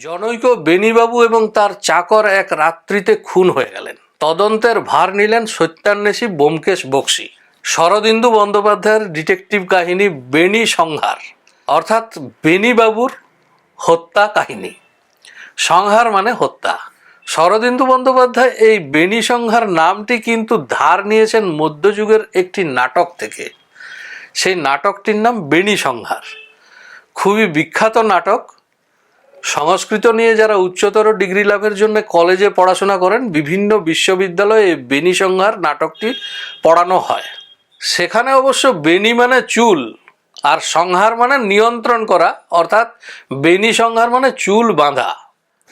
জনৈক বেনিবাবু এবং তার চাকর এক রাত্রিতে খুন হয়ে গেলেন। তদন্তের ভার নিলেন সত্যান্বেষী ব্যোমকেশ বক্সি। শরদিন্দু বন্দ্যোপাধ্যায়ের ডিটেকটিভ কাহিনী বেনি সংহার, অর্থাৎ বেনিবাবুর হত্যা কাহিনী। সংহার মানে হত্যা। শরদিন্দু বন্দ্যোপাধ্যায় এই বেনি সংহার নামটি কিন্তু ধার নিয়েছেন মধ্যযুগের একটি নাটক থেকে। সেই নাটকটির নাম বেনি সংহার। খুবই বিখ্যাত নাটক। সংস্কৃত নিয়ে যারা উচ্চতর ডিগ্রি লাভের জন্য কলেজে পড়াশোনা করেন, বিভিন্ন বিশ্ববিদ্যালয়ে বেনি সংহার নাটকটি পড়ানো হয়। সেখানে অবশ্য বেনি মানে চুল আর সংহার মানে নিয়ন্ত্রণ করা, অর্থাৎ বেনি সংহার মানে চুল বাঁধা।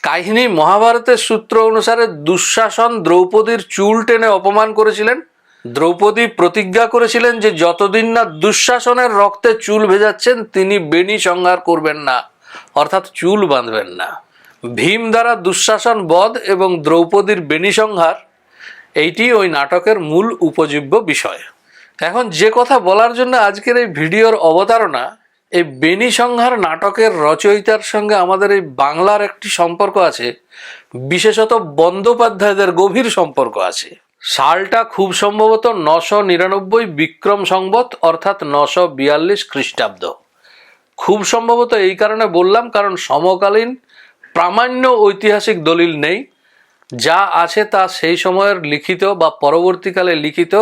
কাহিনী মহাভারতের সূত্র অনুসারে দুঃশাসন দ্রৌপদীর চুল টেনে অপমান করেছিলেন। দ্রৌপদী প্রতিজ্ঞা করেছিলেন যে যতদিন না দুঃশাসনের রক্তে চুল ভেজাচ্ছেন, তিনি বেনি সংহার করবেন না। অর্থাৎ চুল বাঁধবেন না। ভীম দ্বারা দুঃশাসন বধ এবং দ্রৌপদীর বেনি সংহার এইটি ওই নাটকের মূল উপজীব্য বিষয়। এখন যে কথা বলার জন্য আজকের এই ভিডিওর অবতারণা, এই বেনি সংহার নাটকের রচয়িতার সঙ্গে আমাদের এই বাংলার একটি সম্পর্ক আছে, বিশেষত বন্দ্যোপাধ্যায়দের গভীর সম্পর্ক আছে। সালটা খুব সম্ভবত নশো নিরানব্বই বিক্রম সংবত অর্থাৎ নশো বিয়াল্লিশ খ্রিস্টাব্দ। খুব সম্ভবত এই কারণে বললাম, কারণ সমকালীন প্রামাণ্য ঐতিহাসিক দলিল নেই। যা আছে তা সেই সময়ের লিখিত বা পরবর্তীকালে লিখিত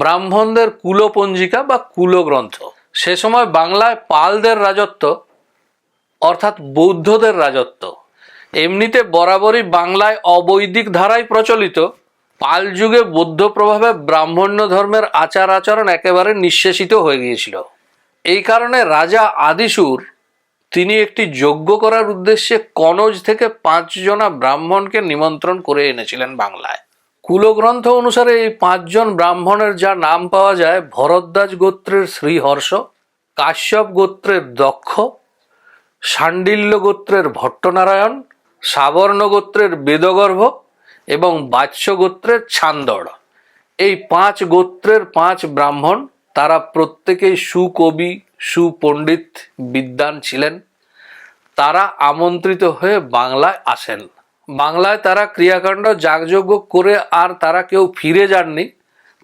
ব্রাহ্মণদের কুলপঞ্জিকা বা কুলগ্রন্থ। সে সময় বাংলায় পালদের রাজত্ব, অর্থাৎ বৌদ্ধদের রাজত্ব। এমনিতে বরাবরই বাংলায় অবৈদিক ধারাই প্রচলিত। পাল যুগে বৌদ্ধ প্রভাবে ব্রাহ্মণ্য ধর্মের আচার আচরণ একেবারে নিঃশেষিত হয়ে গিয়েছিল। এই কারণে রাজা আদিসুর, তিনি একটি যজ্ঞ করার উদ্দেশ্যে কনজ থেকে পাঁচজনা ব্রাহ্মণকে নিমন্ত্রণ করে এনেছিলেন বাংলায়। কুলগ্রন্থ অনুসারে এই পাঁচজন ব্রাহ্মণের যা নাম পাওয়া যায়, ভরদ্বাজ গোত্রের শ্রীহর্ষ, কাশ্যপ গোত্রের দক্ষ শাণ্ডিল্য গোত্রের ভট্টনারায়ণ, সাবর্ণ গোত্রের বেদগর্ভ এবং বাৎস গোত্রের ছান্দড়। এই পাঁচ গোত্রের পাঁচ ব্রাহ্মণ তারা প্রত্যেকেই সুকবি, সুপণ্ডিত, বিদ্বান ছিলেন। তারা আমন্ত্রিত হয়ে বাংলায় আসেন। বাংলায় তারা ক্রিয়াকাণ্ড যাগযজ্ঞ করে আর তারা কেউ ফিরে যাননি।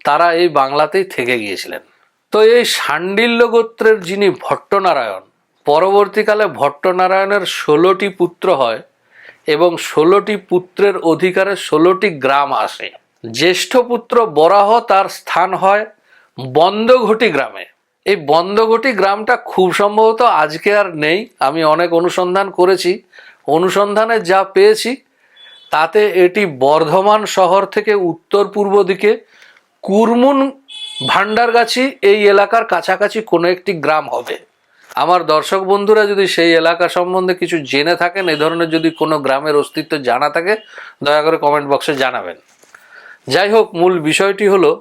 তারা এই বাংলাতেই থেকে গিয়েছিলেন। তো এই শাণ্ডিল্য গোত্রের যিনি ভট্টনারায়ণ, পরবর্তীকালে ভট্টনারায়ণের ষোলোটি পুত্র হয় এবং ষোলোটি পুত্রের অধিকারে ষোলোটি গ্রাম আসে। জ্যেষ্ঠ পুত্র বরাহ তার স্থান হয় বন্দঘটি গ্রামে। এই বন্দঘটি গ্রামটা খুব সম্ভবত আজকে আর নেই। আমি অনেক অনুসন্ধান করেছি। অনুসন্ধানে যা পেয়েছি, তাতে এটি বর্ধমান শহর থেকে উত্তর পূর্ব দিকে কুরমুন ভান্ডারগাছি এই এলাকার কাছাকাছি কোনো একটি গ্রাম হবে। আমার দর্শক বন্ধুরা যদি সেই এলাকা সম্বন্ধে কিছু জেনে থাকেন, এ ধরনের যদি কোনো গ্রামের অস্তিত্ব জানা থাকে, দয়া করে কমেন্ট বক্সে জানাবেন। যাই হোক, মূল বিষয়টি হলো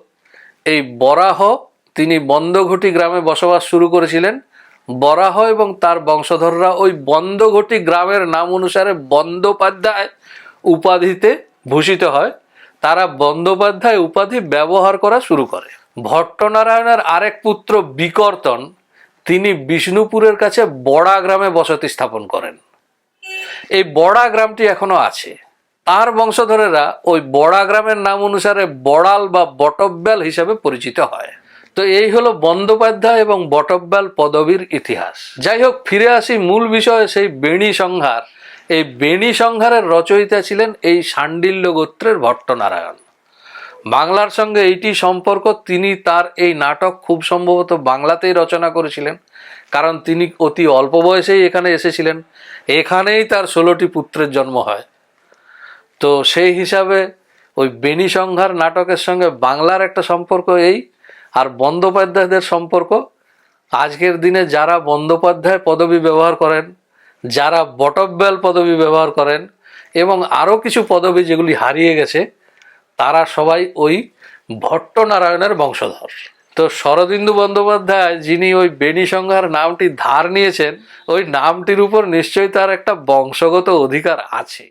এই বরাহ, তিনি বন্দঘটি গ্রামে বসবাস শুরু করেছিলেন। বরাহ এবং তার বংশধররা ওই বন্দঘটি গ্রামের নাম অনুসারে বন্দ্যোপাধ্যায় উপাধিতে ভূষিত হয়। তারা বন্দ্যোপাধ্যায় উপাধি ব্যবহার করা শুরু করে। ভট্টনারায়ণের আরেক পুত্র বিকর্তন, তিনি বিষ্ণুপুরের কাছে বড়া গ্রামে বসতি স্থাপন করেন। এই বড়া গ্রামটি এখনও আছে। তার বংশধরেরা ওই বড়া গ্রামের নাম অনুসারে বড়াল বা বটব্যাল হিসাবে পরিচিত হয়। তো এই হলো বন্দ্যোপাধ্যায় এবং বটব্যাল পদবীর ইতিহাস। যাই হোক, ফিরে আসি মূল বিষয়ে, সেই বেণী সংহার। এই বেণী সংহারের রচয়িতা ছিলেন এই শাণ্ডিল্য গোত্রের ভট্টনারায়ণ। বাংলার সঙ্গে এইটি সম্পর্ক, তিনি তার এই নাটক খুব সম্ভবত বাংলাতেই রচনা করেছিলেন, কারণ তিনি অতি অল্প বয়সেই এখানে এসেছিলেন। এখানেই তার ষোলোটি পুত্রের জন্ম হয়। তো সেই হিসাবে ওই বেনি সংহার নাটকের সঙ্গে বাংলার একটা সম্পর্ক এই, আর বন্দ্যোপাধ্যায়দের সম্পর্ক। আজকের দিনে যারা বন্দ্যোপাধ্যায় পদবি ব্যবহার করেন, যারা বটব্যাল পদবি ব্যবহার করেন, এবং আরও কিছু পদবি যেগুলি হারিয়ে গেছে, তারা সবাই ওই ভট্টনারায়ণের বংশধর। তো শরদিন্দু বন্দ্যোপাধ্যায় যিনি ওই বেনি সংহার নামটি ধার নিয়েছেন, ওই নামটির উপর নিশ্চয়ই তার একটা বংশগত অধিকার আছে।